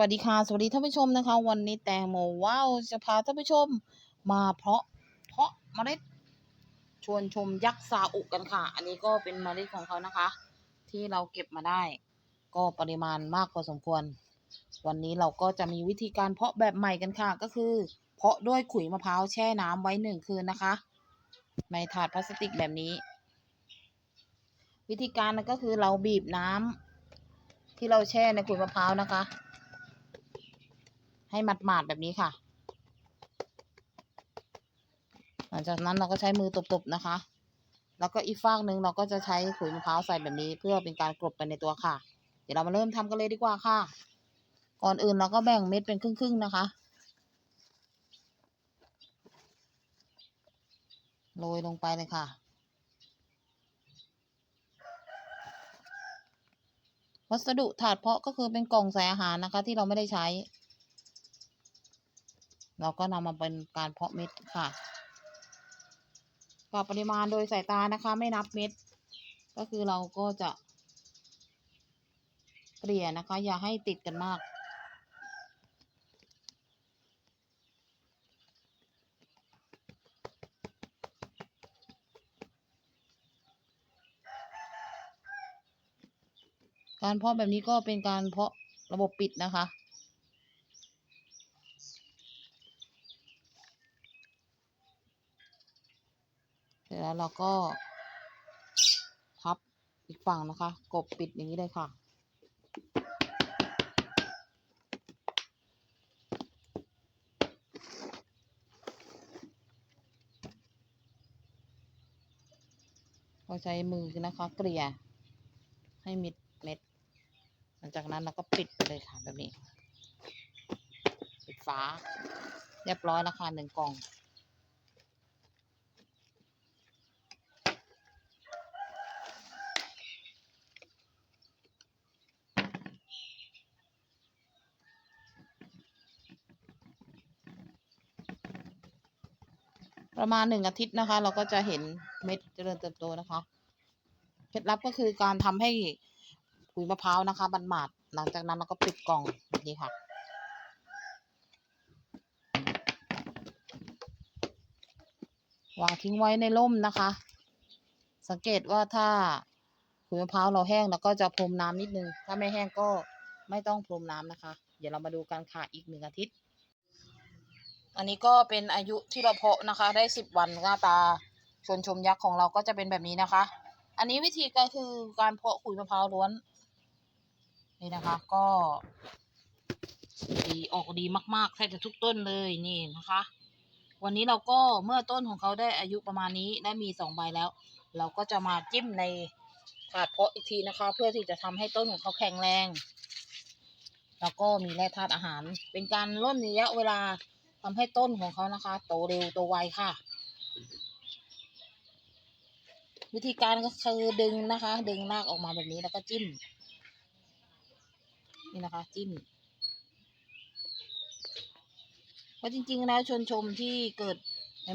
วัสดีค่ะ สวัสดีท่านผู้ชมนะคะ วันนี้แตงโมว้าวจะพาท่านผู้ชมมาเพาะเพาะเมล็ดชวนชมยักษ์ซาอุกันค่ะ อันนี้ก็เป็นเมล็ดของเขานะคะ ที่เราเก็บมาได้ ก็ปริมาณมากพอสมควร วันนี้เราก็จะมีวิธีการเพาะแบบใหม่กันค่ะ ก็คือ เพาะด้วยขุยมะพร้าวแช่น้ำไว้หนึ่งคืนนะคะ ในถาดพลาสติกแบบนี้ วิธีการก็คือเราบีบน้ำที่เราแช่ในขุยมะพร้าวนะคะ ให้หมาดๆแบบนี้ค่ะ หลังจากนั้นเราก็ใช้มือตบๆนะคะ แล้วก็อีกฟากหนึ่งเราก็จะใช้ขุยมะพร้าวใส่แบบนี้ เพื่อเป็นการกลบไปในตัวค่ะ เดี๋ยวเรามาเริ่มทำกันเลยดีกว่าค่ะ ก่อนอื่นเราก็แบ่งเม็ดเป็นครึ่งๆนะคะ โรยลงไปเลยค่ะวัสดุถาดเพาะก็คือเป็นกล่องใส่อาหารนะคะ ที่เราไม่ได้ใช้ เราก็นำมาเป็นการเพาะเม็ดค่ะกับปริมาณโดยสายตานะคะ ไม่นับเม็ด ก็คือเราก็จะเกลี่ยนะคะ อย่าให้ติดกันมาก การเพาะแบบนี้ก็เป็นการเพาะระบบปิดนะคะ ร็จแล้วเราก็พับอีกฝั่งนะคะ กบปิดอย่างนี้เลยค่ะก็ใช้มือนะคะ เกลี่ยให้มิดเม็ด หลังจากนั้นเราก็ปิดไปเลยค่ะแบบนี้ ปิดฝาเรียบร้อยแล้วค่ะหนึ่งกล่อง ประมาณหนึ่งอาทิตย์นะคะ เราก็จะเห็นเม็ดเจริญเติบโตนะคะเคล็ดลับก็คือการทำให้ขุยมะพร้าวนะคะมันหมาดหลังจากนั้นเราก็ปิดกล่องแบบนี้ค่ะวางทิ้งไว้ในร่มนะคะ สังเกตว่าถ้าขุยมะพร้าวเราแห้งเราก็จะพรมน้ำนิดนึง ถ้าไม่แห้งก็ไม่ต้องพรมน้ำนะคะ เดี๋ยวเรามาดูกันค่ะอีกหนึ่งอาทิตย์ อันนี้ก็เป็นอายุที่เราเพาะนะคะ ได้สิบวันหน้าตาชวนชมยักษ์ของเราก็จะเป็นแบบนี้นะคะ อันนี้วิธีก็คือการเพาะขุยมะพร้าวล้วน นี่นะคะ ก็ดีออกดีมากๆแทบจะทุกต้นเลยนี่นะคะ วันนี้เราก็เมื่อต้นของเขาได้อายุประมาณนี้ได้มีสองใบแล้ว เราก็จะมาจิ้มในถาดเพาะอีกทีนะคะ เพื่อที่จะทำให้ต้นของเขาแข็งแรง แล้วก็มีแร่ธาตุอาหาร เป็นการล่นระยะเวลา ทำให้ต้นของเขานะคะ โตเร็วโตไวค่ะ วิธีการก็คือดึงนะคะ ดึงรากออกมาแบบนี้แล้วก็จิ้ม นี่นะคะ จิ้มเพราะจริง ๆ แล้วชนชมที่เกิด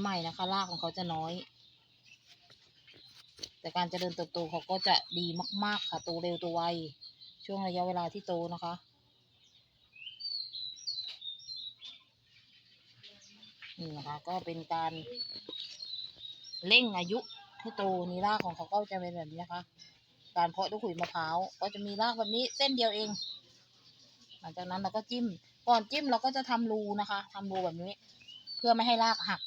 ใหม่ๆนะคะ รากของเขาจะน้อย แต่การเจริญเติบโตเขาก็จะดีมาก ๆ ค่ะ โตเร็วโตไวช่วงระยะเวลาที่โตนะคะ นี่นะคะ ก็เป็นการเร่งอายุให้โตนี่รากของเขาก็จะเป็นแบบนี้นะคะ การเพาะด้วยขุยมะพร้าวก็จะมีรากแบบนี้เส้นเดียวเอง หลังจากนั้นเราก็จิ้ม ก่อนจิ้มเราก็จะทำรูนะคะทำรูแบบนี้ เพื่อไม่ให้รากหัก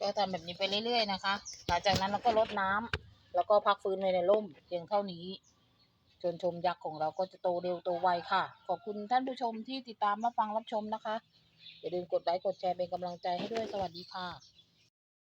ก็ทำแบบนี้ไปเรื่อยๆนะคะ หลังจากนั้นเราก็ลดน้ำแล้วก็พักฟื้นไว้ในร่มเพียงเท่านี้จนชมยักษ์ของเราก็จะโตเร็วโตไวค่ะ ขอบคุณท่านผู้ชมที่ติดตามมาฟังรับชมนะคะ อย่าลืมกดไลค์กดแชร์เป็นกำลังใจให้ด้วยสวัสดีค่ะ